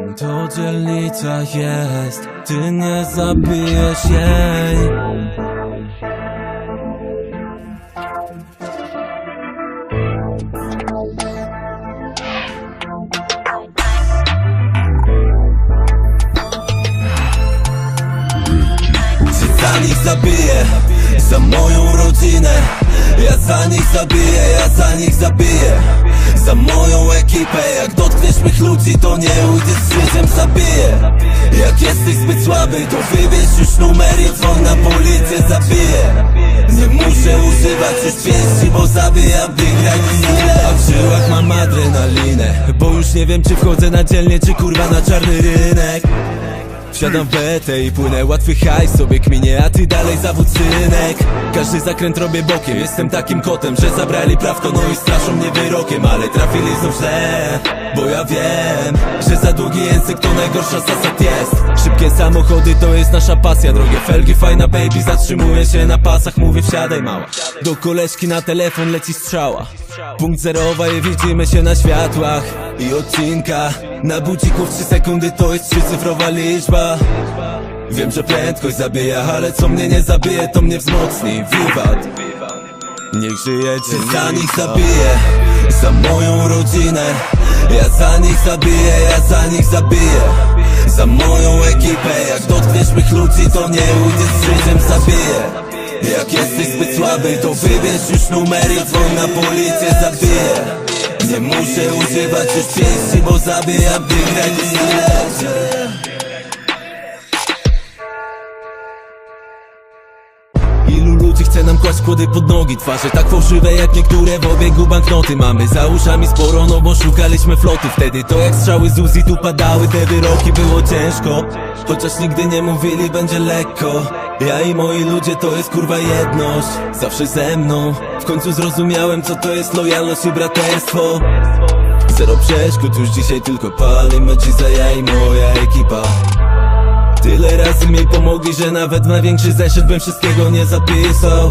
To dzielnica jest, ty nie zabijesz jej. Czy za nich zabiję, za moją Ja za nich zabiję, ja za nich zabiję. Za moją ekipę, jak dotkniesz mych ludzi To nie ujdziesz życiem, zabiję. Jak jesteś zbyt słaby, to wybierz już numer i dzwoń na policję, zabiję. Nie muszę używać już pięści, bo zabijam Big A w żyłach mam adrenalinę Bo już nie wiem, czy wchodzę na dzielnie, czy kurwa na czarny rynek Wsiadam w betę i płynę łatwy hajs sobie kminie A ty dalej zawód synek. Każdy zakręt robię bokiem Jestem takim kotem, że zabrali prawko No i straszą mnie wyrokiem Ale trafili znów źle. Bo ja wiem, że za długi język to najgorsza zasad jest. Szybkie samochody to jest nasza pasja Drogie felgi, fajna baby Zatrzymuję się na pasach, mówię wsiadaj mała. Do koleżki na telefon leci strzała Punkt zerowa i widzimy się na światłach I odcinka. Na budziku w 3 sekundy to jest trzycyfrowa liczba. Wiem, że prędkość zabija, ale co mnie nie zabije, to mnie wzmocni. Wiwat. Niech żyjecie Za nich zabiję, za moją rodzinę. Ja za nich zabiję, ja za nich zabiję. Za moją ekipę, jak dotkniesz mych ludzi To nie ujdziesz z życiem, zabiję Jak jesteś zbyt słaby, to wybierz już numer i dzwoń na policję, zabiję Nie muszę używać już pięści, bo zabijam Big Red chce nam kłaść kłody pod nogi Twarze tak fałszywe jak niektóre w obiegu banknoty. Mamy za uszami sporo, no bo szukaliśmy floty. Wtedy to jak strzały z Uzi tu padały te wyroki. Było ciężko, chociaż nigdy nie mówili będzie lekko. Ja i moi ludzie to jest kurwa jedność Zawsze ze mną. W końcu zrozumiałem co to jest lojalność i braterstwo. Zero przeszkód, już dzisiaj tylko palimy Dzisiaj ja i moja ekipa Tyle razy mi pomogli, że nawet w największy zeszyt bym wszystkiego nie zapisał.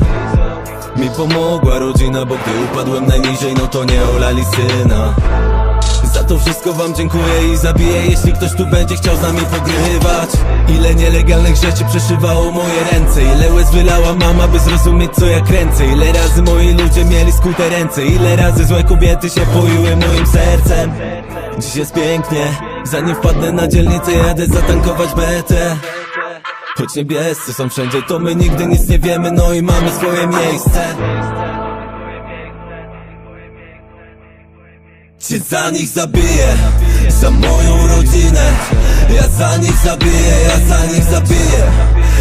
Mi pomogła rodzina, bo gdy upadłem najniżej, no to nie olali syna. Za to wszystko wam dziękuję i zabiję Jeśli ktoś tu będzie chciał z nami pogrywać. Ile nielegalnych rzeczy przeszywało moje ręce Ile łez wylała mama, by zrozumieć co ja kręcę Ile razy moi ludzie mieli skute ręce Ile razy złe kobiety się poiły moim sercem. Dziś jest pięknie Zanim wpadnę na dzielnicę jadę zatankować betę Choć niebiescy są wszędzie to my nigdy nic nie wiemy No i mamy swoje miejsce. Cię za nich zabiję Za moją rodzinę. Ja za nich zabiję, ja za nich zabiję.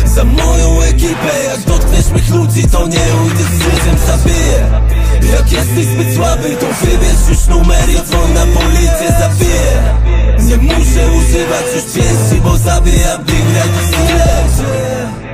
Za moją ekipę Jak dotkniesz mych ludzi to nie ujdziesz z życiem zabiję. Jak jesteś zbyt słaby to wybierz już numer i dzwoń na policję zabiję nie muszę używać już pięści, bo zabijam big red w